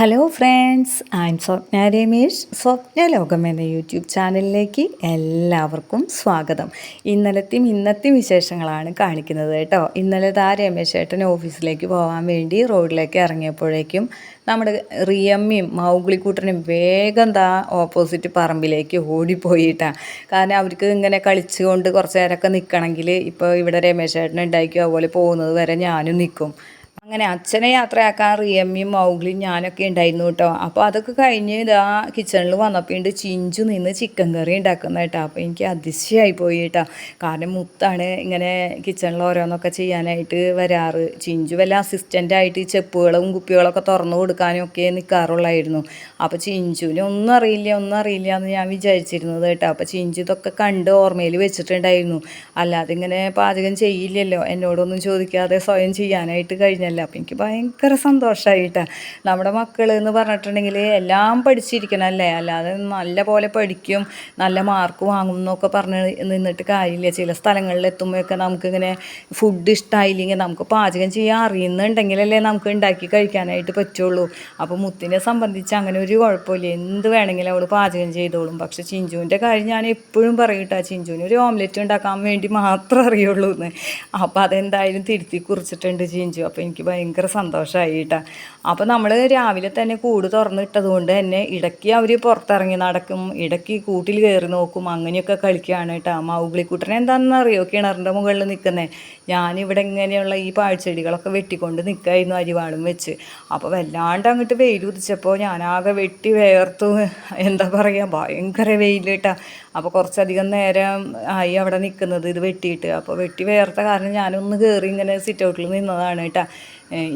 Hello friends I am Swapna Ramesh Swapna ലോകം എന്ന YouTube ചാനലിലേക്ക് എല്ലാവർക്കും സ്വാഗതം. ഇന്നലത്തെയും ഇന്നത്തെയും വിശേഷങ്ങളാണ് കാണിക്കുന്നത് കേട്ടോ. ഇന്നലെ താ രമേശ് ചേട്ടൻ ഓഫീസിലേക്ക് പോകാൻ വേണ്ടി റോഡിലേക്ക് ഇറങ്ങിയപ്പോഴേക്കും നമ്മുടെ റിയമ്മയും മൗഗ്ലിക്കൂട്ടനും വേഗം താ ഓപ്പോസിറ്റ് പറമ്പിലേക്ക് ഓടിപ്പോയിട്ടാണ് കാരണം അവർക്ക് ഇങ്ങനെ കളിച്ചുകൊണ്ട് കുറച്ച് നേരമൊക്കെ നിൽക്കണമെങ്കിൽ ഇപ്പോൾ ഇവിടെ രമേശ് ചേട്ടൻ ഉണ്ടാക്കിയോ അതുപോലെ പോകുന്നത് വരെ ഞാനും നിൽക്കും അങ്ങനെ അച്ഛനെ യാത്രയാക്കാൻ റിയമ്മയും മൗഗ്ലിയും ഞാനൊക്കെ ഉണ്ടായിരുന്നു കേട്ടോ. അപ്പോൾ അതൊക്കെ കഴിഞ്ഞ് ഇതാ കിച്ചണിൽ വന്നപ്പോൾ ഉണ്ട് ചിഞ്ചു നിന്ന് ചിക്കൻ കറി ഉണ്ടാക്കുന്ന കേട്ടോ. അപ്പോൾ എനിക്ക് അതിശയമായി പോയി കേട്ടോ. കാരണം മുത്താണ് ഇങ്ങനെ കിച്ചണിൽ ഓരോന്നൊക്കെ ചെയ്യാനായിട്ട് വരാറ്. ചിഞ്ചു വല്ല അസിസ്റ്റന്റായിട്ട് ചെപ്പുകളും കുപ്പികളൊക്കെ തുറന്നു കൊടുക്കാനും ഒക്കെ നിൽക്കാറുള്ളായിരുന്നു അപ്പോൾ ചിഞ്ചുവിന് ഒന്നും അറിയില്ല ഒന്നും അറിയില്ല എന്ന് ഞാൻ വിചാരിച്ചിരുന്നത് കേട്ടോ. അപ്പോൾ ചിഞ്ചു ഇതൊക്കെ കണ്ട് ഓർമ്മയിൽ വെച്ചിട്ടുണ്ടായിരുന്നു. അല്ലാതെ ഇങ്ങനെ പാചകം ചെയ്യില്ലല്ലോ. എന്നോടൊന്നും ചോദിക്കാതെ സ്വയം ചെയ്യാനായിട്ട് കഴിഞ്ഞല്ലോ അപ്പം എനിക്ക് ഭയങ്കര സന്തോഷമായിട്ടാണ് നമ്മുടെ മക്കൾ എന്ന് പറഞ്ഞിട്ടുണ്ടെങ്കിൽ എല്ലാം പഠിച്ചിരിക്കണം അല്ലേ? അല്ലാതെ നല്ല പോലെ പഠിക്കും നല്ല മാർക്ക് വാങ്ങും എന്നൊക്കെ പറഞ്ഞ് നിന്നിട്ട് കാര്യമില്ല. ചില സ്ഥലങ്ങളിൽ എത്തുമ്പോഴൊക്കെ നമുക്കിങ്ങനെ ഫുഡ് ഇഷ്ടമായില്ലെങ്കിൽ നമുക്ക് പാചകം ചെയ്യാൻ അറിയുന്നുണ്ടെങ്കിലല്ലേ നമുക്ക് ഉണ്ടാക്കി കഴിക്കാനായിട്ട് പറ്റുള്ളൂ. അപ്പോൾ മുത്തിനെ സംബന്ധിച്ച് അങ്ങനെ ഒരു കുഴപ്പമില്ല. എന്ത് വേണമെങ്കിലും അവൾ പാചകം ചെയ്തോളും. പക്ഷെ ചിഞ്ചുവിന്റെ കാര്യം ഞാൻ എപ്പോഴും പറയൂട്ടാ ചിഞ്ചുവിന് ഒരു ഓംലെറ്റ് ഉണ്ടാക്കാൻ വേണ്ടി മാത്രം അറിയുള്ളൂ എന്ന് അപ്പോൾ അതെന്തായാലും തിരുത്തി കുറിച്ചിട്ടുണ്ട് ചിഞ്ചു. അപ്പോൾ എനിക്ക് ഭയങ്കര സന്തോഷമായി കേട്ടോ അപ്പോൾ നമ്മൾ രാവിലെ തന്നെ കൂട് തുറന്നിട്ടത് കൊണ്ട് തന്നെ ഇടയ്ക്ക് അവർ പുറത്തിറങ്ങി നടക്കും ഇടയ്ക്ക് കൂട്ടിൽ കയറി നോക്കും അങ്ങനെയൊക്കെ കളിക്കുകയാണ് കേട്ടോ മൗഗ്ലിക്കുട്ടനെ എന്താണെന്ന് അറിയോ? കിണറിന്റെ മുകളിൽ നിൽക്കുന്നത് ഞാനിവിടെ ഇങ്ങനെയുള്ള ഈ പാഴ്ചെടികളൊക്കെ വെട്ടിക്കൊണ്ട് നിൽക്കായിരുന്നു അരിവാളും വെച്ച്. അപ്പോൾ വല്ലാണ്ട് അങ്ങോട്ട് വെയിൽ ഉദിച്ചപ്പോൾ ഞാനാകെ വെട്ടി വേർത്തു. എന്താ പറയുക ഭയങ്കര വെയിൽ കേട്ടോ അപ്പോൾ കുറച്ചധികം നേരം ആയി അവിടെ നിൽക്കുന്നത് ഇത് വെട്ടിയിട്ട്. അപ്പോൾ വെട്ടി വേർത്ത കാരണം ഞാനൊന്ന് കയറി ഇങ്ങനെ സിറ്റ് ഔട്ടിൽ നിന്നതാണ് കേട്ടോ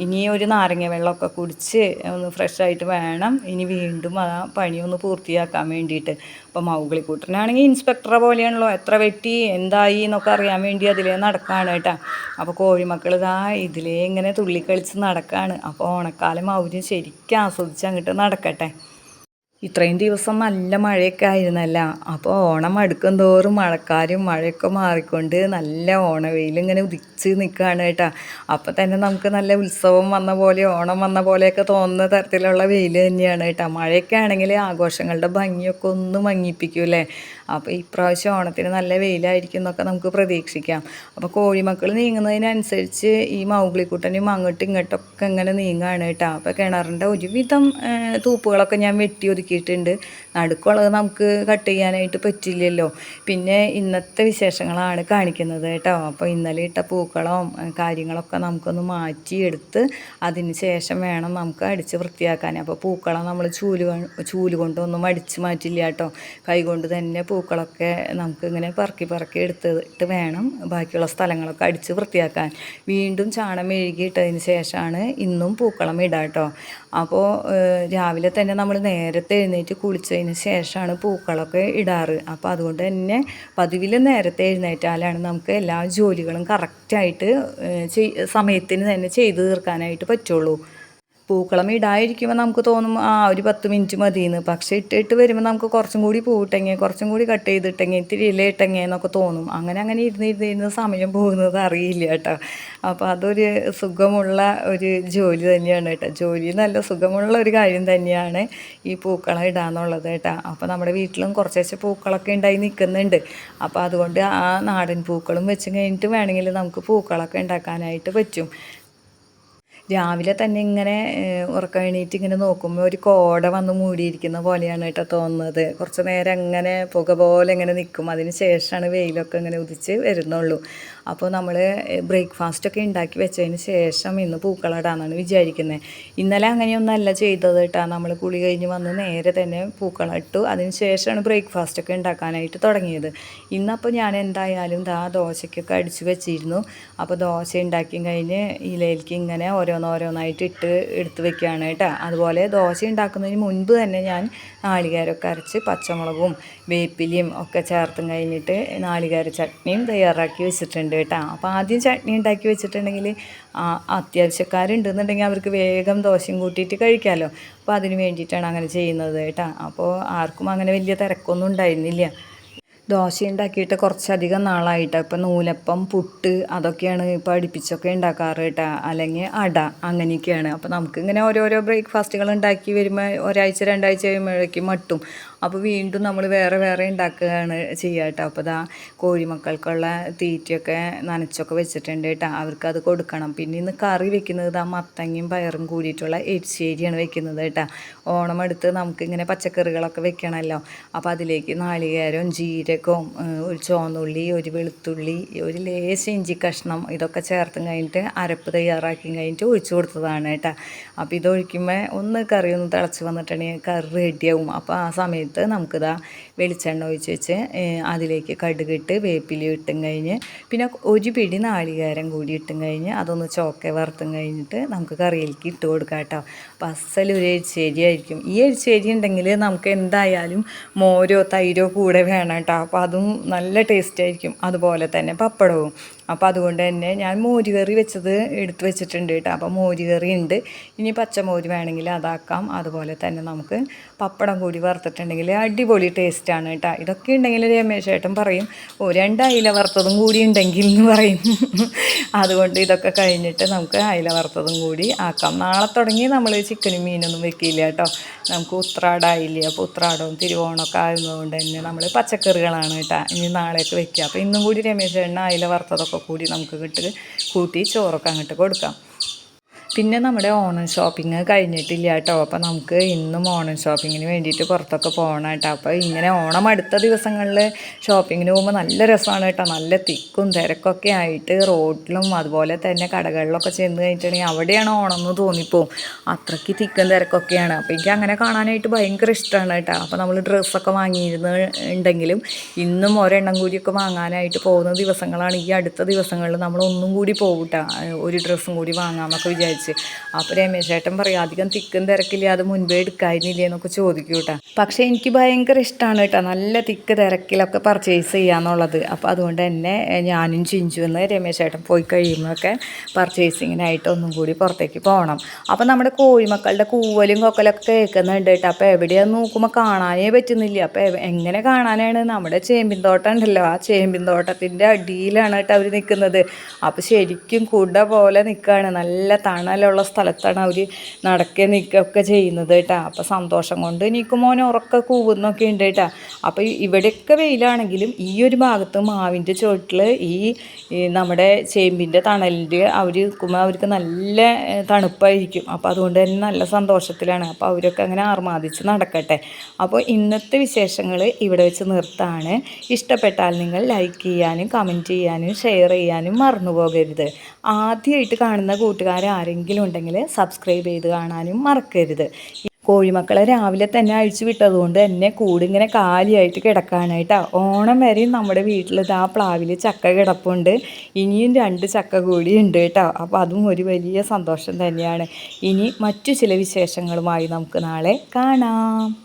ഇനി ഒരു നാരങ്ങ വെള്ളമൊക്കെ കുടിച്ച് ഒന്ന് ഫ്രഷായിട്ട് വേണം. ഇനി വീണ്ടും ആ പണി ഒന്ന് പൂർത്തിയാക്കാൻ വേണ്ടിയിട്ട്. അപ്പോൾ മൗഗിളിക്കൂട്ടനാണെങ്കിൽ ഇൻസ്പെക്ടറെ പോലെയാണല്ലോ. എത്ര വെട്ടി എന്തായി എന്നൊക്കെ അറിയാൻ വേണ്ടി അതിലേ നടക്കുകയാണ് കേട്ടോ. അപ്പോൾ കോഴിമക്കൾ ഇതാ ഇതിലേ ഇങ്ങനെ തുള്ളിക്കളിച്ച് നടക്കുകയാണ് അപ്പോൾ ഓണക്കാലം അവരും ശരിക്കും ആസ്വദിച്ച് അങ്ങോട്ട് നടക്കട്ടെ. ഇത്രയും ദിവസം നല്ല മഴയൊക്കെ ആയിരുന്നല്ല. അപ്പോൾ ഓണം അടുക്കും തോറും മഴക്കാരും മഴയൊക്കെ മാറിക്കൊണ്ട് നല്ല ഓണവെയിൽ ഇങ്ങനെ ഉദിച്ച് നിൽക്കുകയാണ് കേട്ടോ. അപ്പോൾ തന്നെ നമുക്ക് നല്ല ഉത്സവം വന്ന പോലെ ഓണം വന്ന പോലെയൊക്കെ തോന്നുന്ന തരത്തിലുള്ള വെയിൽ തന്നെയാണ് കേട്ടോ. മഴയൊക്കെ ആണെങ്കിൽ ആഘോഷങ്ങളുടെ ഭംഗിയൊക്കെ ഒന്ന് മങ്ങിപ്പിക്കൂലേ അപ്പോൾ ഇപ്രാവശ്യം ഓണത്തിന് നല്ല വെയിലായിരിക്കും എന്നൊക്കെ നമുക്ക് പ്രതീക്ഷിക്കാം. അപ്പോൾ കോഴിമക്കൾ നീങ്ങുന്നതിനനുസരിച്ച് ഈ മൗഗ്ലിക്കുട്ടനും അങ്ങോട്ടും ഇങ്ങോട്ടൊക്കെ ഇങ്ങനെ നീങ്ങുകയാണ് കേട്ടോ. അപ്പോൾ കിണറിന്റെ ഒരുവിധം തൂപ്പുകളൊക്കെ ഞാൻ വെട്ടി ഒതുക്കിയിട്ടുണ്ട്. നടുക്കുള്ളത് നമുക്ക് കട്ട് ചെയ്യാനായിട്ട് പറ്റില്ലല്ലോ. പിന്നെ ഇന്നത്തെ വിശേഷങ്ങളാണ് കാണിക്കുന്നത് കേട്ടോ. അപ്പോൾ ഇന്നലെ ഇട്ട പൂക്കളവും കാര്യങ്ങളൊക്കെ നമുക്കൊന്ന് മാറ്റിയെടുത്ത് അതിന് ശേഷം വേണം നമുക്ക് അടിച്ച് വൃത്തിയാക്കാൻ. അപ്പോൾ പൂക്കളം നമ്മൾ ചൂൽ ചൂൽ കൊണ്ടൊന്നും അടിച്ച് മാറ്റില്ല കേട്ടോ. കൈകൊണ്ട് തന്നെ പൂക്കളൊക്കെ നമുക്കിങ്ങനെ പറക്കി പറക്കി എടുത്തിട്ട് വേണം ബാക്കിയുള്ള സ്ഥലങ്ങളൊക്കെ അടിച്ച് വൃത്തിയാക്കാൻ. വീണ്ടും ചാണം മെഴുകിയിട്ടതിന് ശേഷമാണ് ഇന്നും പൂക്കളം ഇടുക കേട്ടോ അപ്പോൾ രാവിലെ തന്നെ നമ്മൾ നേരത്തെ എഴുന്നേറ്റ് കുളിച്ചതിന് ശേഷമാണ് പൂക്കളൊക്കെ ഇടാറ്. അപ്പോൾ അതുകൊണ്ട് തന്നെ പതിവിൽ നേരത്തെ എഴുന്നേറ്റാലാണ് നമുക്ക് എല്ലാ ജോലികളും കറക്റ്റായിട്ട് സമയത്തിന് തന്നെ ചെയ്തു തീർക്കാനായിട്ട് പറ്റുള്ളൂ. പൂക്കളം ഇടായിരിക്കുമ്പോൾ നമുക്ക് തോന്നും ആ ഒരു പത്ത് മിനിറ്റ് മതിയെന്ന് പക്ഷേ ഇട്ടിട്ട് വരുമ്പോൾ നമുക്ക് കുറച്ചും കൂടി പൂവിട്ടെങ്കിൽ കുറച്ചും കൂടി കട്ട് ചെയ്തിട്ടെങ്കിൽ ഇത്തിരി ഇല ഇട്ടെങ്കിൽ എന്നൊക്കെ തോന്നും. അങ്ങനെ അങ്ങനെ ഇരുന്ന് ഇരുന്ന് ഇരുന്ന് സമയം പോകുന്നത് അറിയില്ല കേട്ടോ. അപ്പോൾ അതൊരു സുഖമുള്ള ഒരു ജോലി തന്നെയാണ് കേട്ടോ. ജോലി നല്ല സുഖമുള്ള ഒരു കാര്യം തന്നെയാണ് ഈ പൂക്കളം ഇടാന്നുള്ളത് കേട്ടോ. അപ്പോൾ നമ്മുടെ വീട്ടിലും കുറച്ചേശ്ശെ പൂക്കളൊക്കെ ഉണ്ടായി നിൽക്കുന്നുണ്ട്. അപ്പോൾ അതുകൊണ്ട് ആ നാടൻ പൂക്കളും വെച്ച് കഴിഞ്ഞിട്ട് വേണമെങ്കിൽ നമുക്ക് പൂക്കളൊക്കെ ഉണ്ടാക്കാനായിട്ട് പറ്റും. രാവിലെ തന്നെ ഇങ്ങനെ ഉറക്കം എണീറ്റ് ഇങ്ങനെ നോക്കുമ്പോൾ ഒരു കോട വന്ന് മൂടിയിരിക്കുന്ന പോലെയാണ് കേട്ടോ തോന്നുന്നത്. കുറച്ച് നേരം അങ്ങനെ പുക പോലെ ഇങ്ങനെ നിൽക്കും. അതിന് ശേഷമാണ് വെയിലൊക്കെ ഇങ്ങനെ ഉദിച്ച് വരുന്നുള്ളൂ. അപ്പോൾ നമ്മൾ ബ്രേക്ക്ഫാസ്റ്റൊക്കെ ഉണ്ടാക്കി വെച്ചതിന് ശേഷം ഇന്ന് പൂക്കളടാന്നാണ് വിചാരിക്കുന്നത്. ഇന്നലെ അങ്ങനെയൊന്നല്ല ചെയ്തത് കേട്ടോ. നമ്മൾ കുളി കഴിഞ്ഞ് വന്ന് നേരെ തന്നെ പൂക്കളിട്ടു. അതിന് ശേഷമാണ് ബ്രേക്ക്ഫാസ്റ്റൊക്കെ ഉണ്ടാക്കാനായിട്ട് തുടങ്ങിയത്. ഇന്നപ്പോൾ ഞാൻ എന്തായാലും ദാ ദോശയ്ക്കൊക്കെ അടിച്ച് വെച്ചിരുന്നു. അപ്പോൾ ദോശ ഉണ്ടാക്കി കഴിഞ്ഞ് ഇലയിലേക്ക് ഇങ്ങനെ ഓരോന്നോരോന്നായിട്ട് ഇട്ട് എടുത്ത് വെക്കുകയാണ് കേട്ടോ. അതുപോലെ ദോശ ഉണ്ടാക്കുന്നതിന് മുൻപ് തന്നെ ഞാൻ നാളികേരമൊക്കെ അരച്ച് പച്ചമുളകും വേപ്പിലയും ഒക്കെ ചേർത്തും കഴിഞ്ഞിട്ട് നാളികേര ചട്നിയും തയ്യാറാക്കി വെച്ചിട്ടുണ്ട്. കേട്ടോ. അപ്പോൾ ആദ്യം ചട്നി ഉണ്ടാക്കി വെച്ചിട്ടുണ്ടെങ്കിൽ അത്യാവശ്യക്കാരുണ്ടെന്നുണ്ടെങ്കിൽ അവർക്ക് വേഗം ദോശയും കൂട്ടിയിട്ട് കഴിക്കാമല്ലോ അപ്പോൾ അതിന് വേണ്ടിയിട്ടാണ് അങ്ങനെ ചെയ്യുന്നത് കേട്ടോ. അപ്പോൾ ആർക്കും അങ്ങനെ വലിയ തിരക്കൊന്നും ഉണ്ടായിരുന്നില്ല. ദോശ ഉണ്ടാക്കിയിട്ട് കുറച്ചധികം നാളായിട്ട്. ഇപ്പം നൂലപ്പം പുട്ട് അതൊക്കെയാണ് ഇപ്പോൾ അടുപ്പിച്ചൊക്കെ ഉണ്ടാക്കാറ് കേട്ടോ. അല്ലെങ്കിൽ അട അങ്ങനെയൊക്കെയാണ്. അപ്പോൾ നമുക്ക് ഇങ്ങനെ ഓരോരോ ബ്രേക്ക്ഫാസ്റ്റുകൾ ഉണ്ടാക്കി വരുമ്പോൾ ഒരാഴ്ച രണ്ടാഴ്ച കഴിയുമ്പോഴേക്കും മട്ടും അപ്പോൾ വീണ്ടും നമ്മൾ വേറെ വേറെ ഉണ്ടാക്കുകയാണ് ചെയ്യുക കേട്ടോ അപ്പോൾ ഇതാ കോഴിമക്കൾക്കുള്ള തീറ്റയൊക്കെ നനച്ചൊക്കെ വെച്ചിട്ടുണ്ട് കേട്ടോ അവർക്ക് അത് കൊടുക്കണം. പിന്നെ ഇന്ന് കറി വെക്കുന്നത് ഇതാ മത്തങ്ങയും പയറും കൂടിയിട്ടുള്ള എരിശ്ശേരിയാണ് വെക്കുന്നത് കേട്ടോ ഓണം എടുത്ത് നമുക്കിങ്ങനെ പച്ചക്കറികളൊക്കെ വെക്കണമല്ലോ അപ്പോൾ അതിലേക്ക് നാളികേരവും ജീരകവും ഒരു ചോന്നുള്ളി ഒരു വെളുത്തുള്ളി ഒരു ലേശം ഇഞ്ചി കഷ്ണം ഇതൊക്കെ ചേർത്തും കഴിഞ്ഞിട്ട് അരപ്പ് തയ്യാറാക്കി കഴിഞ്ഞിട്ട് ഒഴിച്ചു കൊടുത്തതാണ് കേട്ടോ അപ്പോൾ ഇതൊഴിക്കുമ്പോൾ ഒന്ന് കറി ഒന്ന് തിളച്ച് വന്നിട്ടുണ്ടെങ്കിൽ കറി റെഡിയാവും അപ്പോൾ ആ സമയത്ത് സമയത്ത് നമുക്കിതാ വെളിച്ചെണ്ണ ഒഴിച്ച് വെച്ച് അതിലേക്ക് കടുകിട്ട് വേപ്പില ഇട്ടും കഴിഞ്ഞ് പിന്നെ ഒരു പിടി നാളികേരം കൂടി ഇട്ടും കഴിഞ്ഞ് അതൊന്ന് ചോക്ക വറുത്തും കഴിഞ്ഞിട്ട് നമുക്ക് കറിയിലേക്ക് ഇട്ട് കൊടുക്കാം കേട്ടോ. അപ്പോൾ അസലൊരു എഴുച്ചേരി ആയിരിക്കും. ഈ എരിശ്ശേരി ഉണ്ടെങ്കിൽ നമുക്ക് എന്തായാലും മോരോ തൈരോ കൂടെ വേണം കേട്ടോ. അപ്പോൾ അതും നല്ല ടേസ്റ്റ് ആയിരിക്കും. അതുപോലെ തന്നെ പപ്പടവും. അപ്പോൾ അതുകൊണ്ട് തന്നെ ഞാൻ മോര് കറി വെച്ചത് എടുത്ത് വെച്ചിട്ടുണ്ട് കേട്ടോ. അപ്പോൾ മോര് കറി ഉണ്ട്. ഇനി പച്ചമോര് വേണമെങ്കിൽ അതാക്കാം. അതുപോലെ തന്നെ നമുക്ക് പപ്പടം കൂടി വറുത്തിട്ടുണ്ടെങ്കിൽ അടിപൊളി ടേസ്റ്റാണ് കേട്ടോ. ഇതൊക്കെ ഉണ്ടെങ്കിൽ രമേശ് ഏട്ടൻ പറയും ഓ രണ്ട് വറുത്തതും കൂടി ഉണ്ടെങ്കിൽ എന്ന് പറയും. അതുകൊണ്ട് ഇതൊക്കെ കഴിഞ്ഞിട്ട് നമുക്ക് അയില വറുത്തതും കൂടി ആക്കാം. നാളെ തുടങ്ങി നമ്മൾ ചിക്കനും മീനൊന്നും വെക്കില്ല കേട്ടോ. നമുക്ക് ഉത്രാടായില്ല? അപ്പോൾ ഉത്രാടവും തിരുവോണമൊക്കെ ആയതുകൊണ്ട് തന്നെ നമ്മൾ പച്ചക്കറികളാണ് കേട്ടോ ഇനി നാളെയൊക്കെ വെക്കുക. അപ്പോൾ ഇന്നും കൂടി രമേശ് ചേട്ടൻ അയില വറുത്തതൊക്കെ കൂടി നമുക്ക് കിട്ട് കൂട്ടി ചോറൊക്കെ അങ്ങോട്ട് കൊടുക്കാം. പിന്നെ നമ്മുടെ ഓണം ഷോപ്പിംഗ് കഴിഞ്ഞിട്ടില്ല കേട്ടോ. അപ്പോൾ നമുക്ക് ഇന്നും ഓണം ഷോപ്പിങ്ങിന് വേണ്ടിയിട്ട് പുറത്തൊക്കെ പോകണം കേട്ടോ. അപ്പോൾ ഇങ്ങനെ ഓണം അടുത്ത ദിവസങ്ങളിൽ ഷോപ്പിങ്ങിന് പോകുമ്പോൾ നല്ല രസമാണ് കേട്ടോ. നല്ല തിക്കും തിരക്കൊക്കെ ആയിട്ട് റോഡിലും അതുപോലെ തന്നെ കടകളിലൊക്കെ ചെന്ന് കഴിഞ്ഞിട്ടുണ്ടെങ്കിൽ അവിടെയാണ് ഓണം എന്ന് തോന്നിപ്പോവും അത്രയ്ക്ക് തിക്കും തിരക്കൊക്കെയാണ്. അപ്പോൾ എനിക്ക് അങ്ങനെ കാണാനായിട്ട് ഭയങ്കര ഇഷ്ടമാണ് കേട്ടോ. അപ്പോൾ നമ്മൾ ഡ്രസ്സൊക്കെ വാങ്ങിയിരുന്നു ഉണ്ടെങ്കിലും ഇന്നും ഒരെണ്ണം കൂടിയൊക്കെ വാങ്ങാനായിട്ട് പോകുന്ന ദിവസങ്ങളാണ് ഈ അടുത്ത ദിവസങ്ങളിൽ നമ്മളൊന്നും കൂടി പോകും ഒരു ഡ്രസ്സും കൂടി വാങ്ങാമെന്നൊക്കെ വിചാരിച്ചു വിളിച്ച് അപ്പോൾ രമേശ് ചേട്ടൻ പറയും അധികം തിക്കും തിരക്കില്ല അത് മുൻപേ എടുക്കായിരുന്നില്ലേ? എന്നൊക്കെ ചോദിക്കും കേട്ടോ. പക്ഷേ എനിക്ക് ഭയങ്കര ഇഷ്ടമാണ് കേട്ടോ നല്ല തിക്ക് തിരക്കിലൊക്കെ പർച്ചേസ് ചെയ്യാന്നുള്ളത്. അപ്പോൾ അതുകൊണ്ട് തന്നെ ഞാനും ചിഞ്ചു എന്ന് രമേശ് ചേട്ടൻ പോയി കഴിയുമ്പോഴൊക്കെ പർച്ചേസിങ്ങിനായിട്ട് ഒന്നും കൂടി പുറത്തേക്ക് പോകണം അപ്പോൾ നമ്മുടെ കോഴിമക്കളുടെ കൂവലും കൊക്കലൊക്കെ കേൾക്കുന്നുണ്ട് കേട്ടോ. അപ്പോൾ എവിടെയാന്ന് നോക്കുമ്പോൾ കാണാനേ പറ്റുന്നില്ല. അപ്പോൾ എങ്ങനെ കാണാനാണ്? നമ്മുടെ ചേമ്പിൻ തോട്ടം ഉണ്ടല്ലോ ആ ചേമ്പിൻ തോട്ടത്തിന്റെ അടിയിലാണ് കേട്ടോ അവർ നിൽക്കുന്നത് അപ്പോൾ ശരിക്കും കുട പോലെ നിൽക്കുകയാണ് നല്ല തണ തണലുള്ള സ്ഥലത്താണ് അവർ നടക്കുക നിൽക്കുകയൊക്കെ ചെയ്യുന്നത് കേട്ടോ. അപ്പോൾ സന്തോഷം കൊണ്ട് എനിക്ക് മോനെ ഉറക്ക കൂവുന്നൊക്കെ ഉണ്ട് കേട്ടോ. അപ്പോൾ ഇവിടെയൊക്കെ വെയിലാണെങ്കിലും ഈ ഒരു ഭാഗത്ത് മാവിന്റെ ചുവട്ടിൽ ഈ നമ്മുടെ ചേമ്പിന്റെ തണലിന്റെ അവർ നിൽക്കുമ്പോൾ അവർക്ക് നല്ല തണുപ്പായിരിക്കും. അപ്പോൾ അതുകൊണ്ട് തന്നെ നല്ല സന്തോഷത്തിലാണ്. അപ്പോൾ അവരൊക്കെ അങ്ങനെ ആർമാദിച്ച് നടക്കട്ടെ. അപ്പോൾ ഇന്നത്തെ വിശേഷങ്ങൾ ഇവിടെ വെച്ച് നിർത്താണ്. ഇഷ്ടപ്പെട്ടാൽ നിങ്ങൾ ലൈക്ക് ചെയ്യാനും കമന്റ് ചെയ്യാനും ഷെയർ ചെയ്യാനും മറന്നു പോകരുത്. ആദ്യമായിട്ട് കാണുന്ന കൂട്ടുകാരെ ആരെങ്കിലും ഉണ്ടെങ്കിൽ സബ്സ്ക്രൈബ് ചെയ്ത് കാണാനും മറക്കരുത്. കോഴിമക്കളെ രാവിലെ തന്നെ അഴിച്ചു വിട്ടതുകൊണ്ട് തന്നെ കൂടിങ്ങനെ കാലിയായിട്ട് കിടക്കാനായിട്ടാ. ഓണം വരെയും നമ്മുടെ വീട്ടിൽ ആ പ്ലാവിൽ ചക്ക കിടപ്പുണ്ട്. ഇനിയും രണ്ട് ചക്ക കൂടി ഉണ്ട് കേട്ടോ. അപ്പോൾ അതും ഒരു വലിയ സന്തോഷം തന്നെയാണ്. ഇനി മറ്റു ചില വിശേഷങ്ങളുമായി നമുക്ക് നാളെ കാണാം.